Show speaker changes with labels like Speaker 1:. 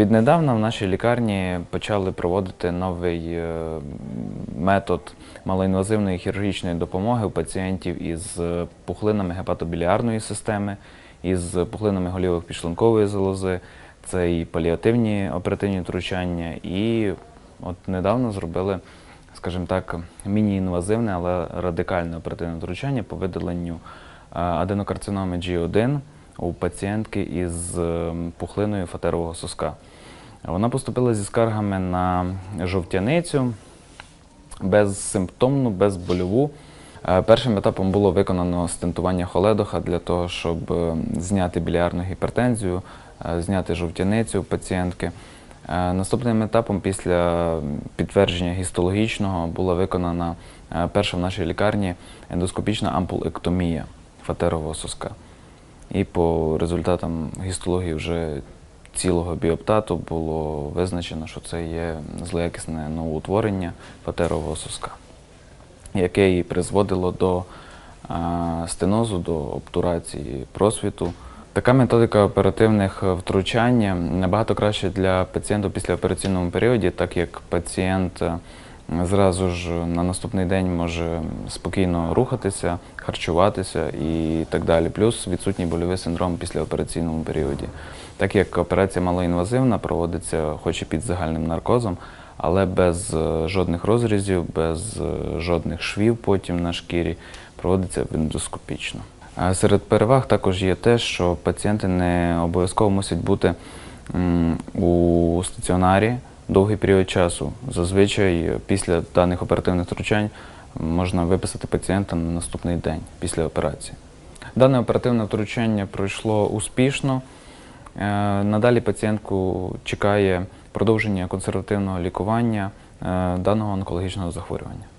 Speaker 1: Віднедавна в нашій лікарні почали проводити новий е, метод малоінвазивної хірургічної допомоги у пацієнтів із е, пухлинами гепатобіліарної системи, із пухлинами голівок підшлункової залози. Це і паліативні оперативні втручання, і от недавно зробили, скажімо так, міні-інвазивне, але радикальне оперативне втручання по видаленню е, аденокарциноми G1 у пацієнтки із е, пухлиною фатерового соска. Вона поступила зі скаргами на жовтяницю безсимптомну, безбольову. Е, Першим етапом було виконано стентування холедоха для того, щоб е, зняти біліарну гіпертензію, е, зняти жовтяницю у пацієнтки. Наступним етапом після підтвердження гістологічного була виконана перша в нашій лікарні ендоскопічна ампулектомія фатерового соска. І по результатам гістології вже цілого біоптату було визначено, що це є злоякісне новоутворення фатерового соска, яке і призводило до е, стенозу, до обтурації просвіту. Така методика оперативних е, втручань набагато краще для пацієнта в післяопераційному періоді, так як пацієнт е, зразу ж на наступний день може спокійно рухатися, харчуватися і так далі. Плюс відсутній больовий синдром в післяопераційному періоді. Так як операція малоінвазивна проводиться хоч і під загальним наркозом, але без е, жодних розрізів, без е, жодних швів потім на шкірі, проводиться ендоскопічно. Серед переваг також є те, що пацієнти не обов'язково мусять бути у стаціонарі довгий період часу. Зазвичай після даних оперативних втручань можна виписати пацієнта на наступний день після операції. Дане оперативне втручання пройшло успішно. Е, Надалі пацієнтку чекає продовження консервативного лікування е, даного онкологічного захворювання.